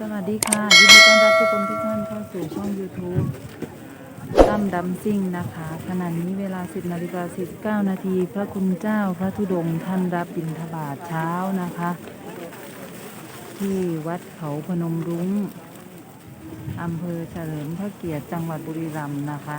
สวัสดีค่ะ ยินดีต้อนรับทุกคนทุกท่านเข้าสู่ช่อง YouTube ตั้มดำซิ่งนะคะ ขณะนี้เวลา 10นาฬิกา49 นาที พระคุณเจ้าพระธุดงค์ท่านรับบิณฑบาตเช้านะคะ ที่วัดเขาพนมรุ้งอำเภอเฉลิมพระเกียรติจังหวัดบุรีรัมย์นะคะ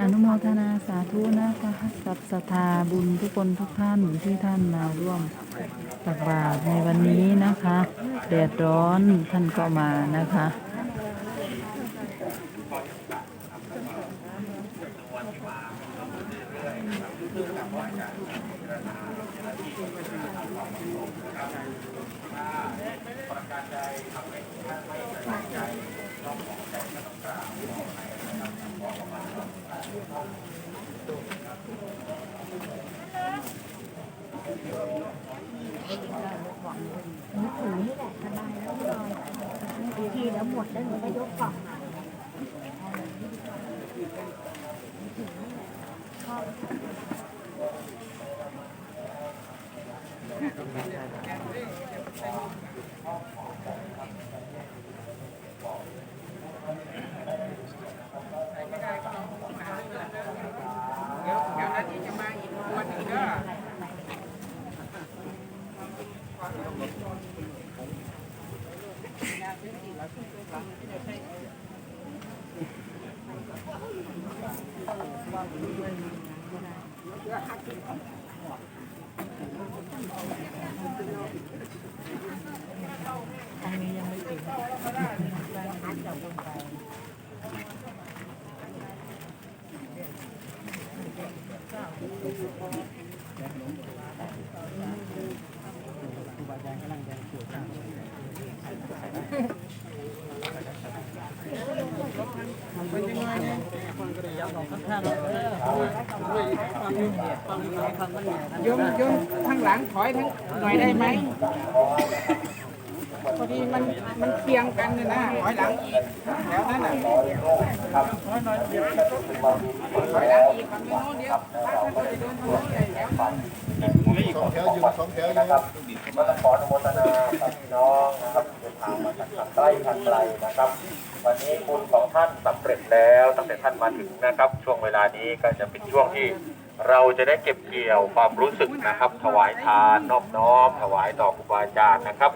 อนุโมทนาสาธุนะคะกับศรัทธาบุญทุกคนทุกท่านที่ท่านมาร่วมตักบาตรในวันนี้นะคะแดดร้อนท่านก็มานะคะ ทีแล้วหมดแล้วหนูก็ยกกล่องมา เดี๋ยวเดี๋ยวนาทีจะมาอีกวันหนึ่งเด้อ โยมยมข้างหลังถอยทั้งหน่อยได้ไหมพอดีมันมันเคียงกันเนี่ยนะถอยหลังอีกแล้วนั่นน่ะถอยหน่อยถอยหลังอีกฝั่งโน้นเดียวถ้าท่านจะเดินทางโน้นเลยแล้วสองแถวยืนสองแถวยืนนะครับมาขออนุโมทนาพี่น้องนะครับเดินทางมาจากทางใกล้ทางไกลนะครับ วันนี้บุญของท่าน แล้วตั้งแต่ท่านมาถึงนะครับ ช่วงเวลานี้ก็จะเป็นช่วงที่เราจะได้เก็บเกี่ยวความรู้สึกนะครับ ถวายทานนอบน้อม ถวายต่อครูบาอาจารย์นะครับ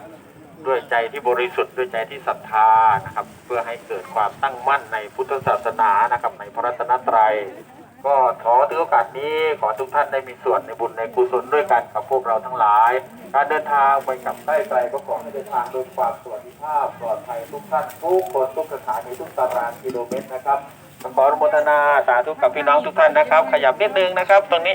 ด้วยใจที่บริสุทธิ์ด้วยใจที่ศรัทธานะครับ เพื่อให้เกิดความตั้งมั่นในพุทธศาสนานะครับ ในพระรัตนตรัย ก็ขอถือโอกาสนี้ขอทุกท่านได้มีส่วนในบุญในกุศลด้วยกันกับพวกเราทั้งหลาย การเดินทางไปกับใกล้ไกลก็ขอให้เดินทางโดยความสวัสดิภาพปลอดภัยทุกท่านทุกคนทุกสถานีทุกตารางกิโลเมตรนะครับขออนุโมทนาสาธุกับพี่น้องทุกท่านนะครับ ขยับนิดนึงนะครับ ตรงนี้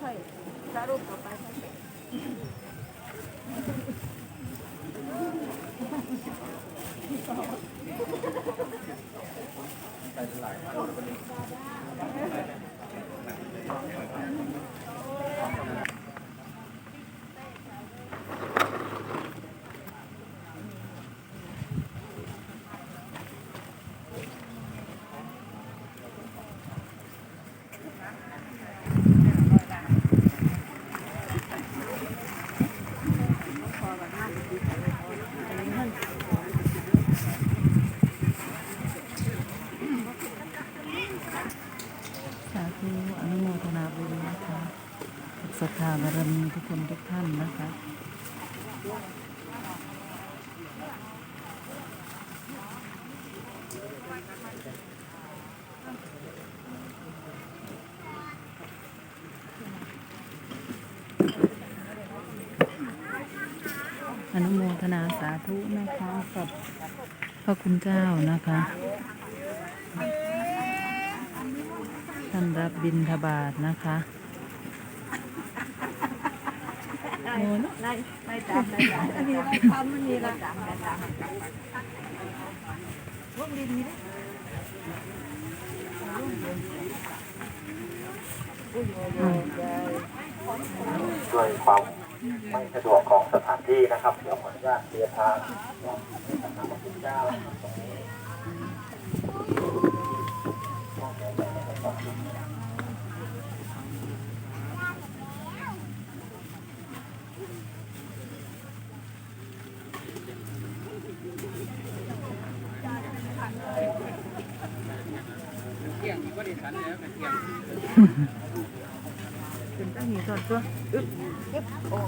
થઈ સારું કપાસ હશે. บศรัทธาบารมีทุกคนทุกท่านนะคะอนุโมทนาสาธุนะคะกับพระคุณเจ้านะคะท่านรับบินทบาทนะคะ ไล่ไล่ตามไล่ตามอันนี้ทำมันนี่ละตามไล่ตามพวกดินนี่นะด้วยความไม่สะดวกของสถานที่นะครับเดี๋ยวขออนุญาตเรียทางให้กับทางพระคุณเจ้าตรงนี้ เที่ยงก็ได้สันแล้วกันเที่ยงเป็นตั้งหีสอดตัวอึ๊บโอ้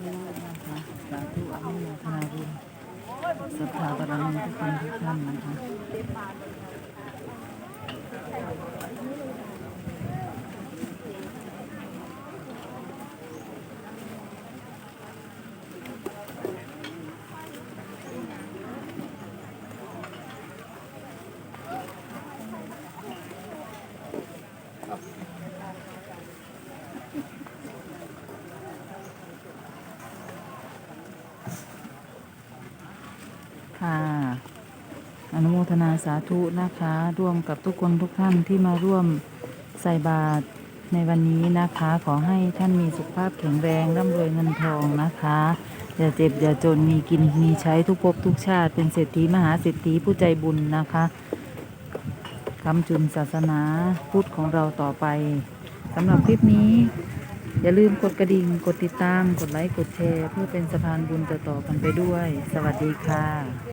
ธุนะคะสาธุอนุโมทนาบุญศรัทธาบารมีทุกคนทุกท่านนะคะ ค่ะ อนุโมทนาสาธุนะคะ ร่วมกับทุกคนทุกท่านที่มาร่วมใส่บาตรในวันนี้นะคะ ขอให้ท่านมีสุขภาพแข็งแรงร่ำรวยเงินทองนะคะ อย่าเจ็บอย่าจนมีกินมีใช้ทุกภพทุกชาติ เป็นเศรษฐีมหาเศรษฐีผู้ใจบุญนะคะคำจุนศาสนาพุทธของเราต่อไปสำหรับคลิปนี้ อย่าลืมกดกระดิ่ง กดติดตาม กดไลค์ กดแชร์ เพื่อเป็นสะพานบุญต่อๆกันไปด้วย สวัสดีค่ะ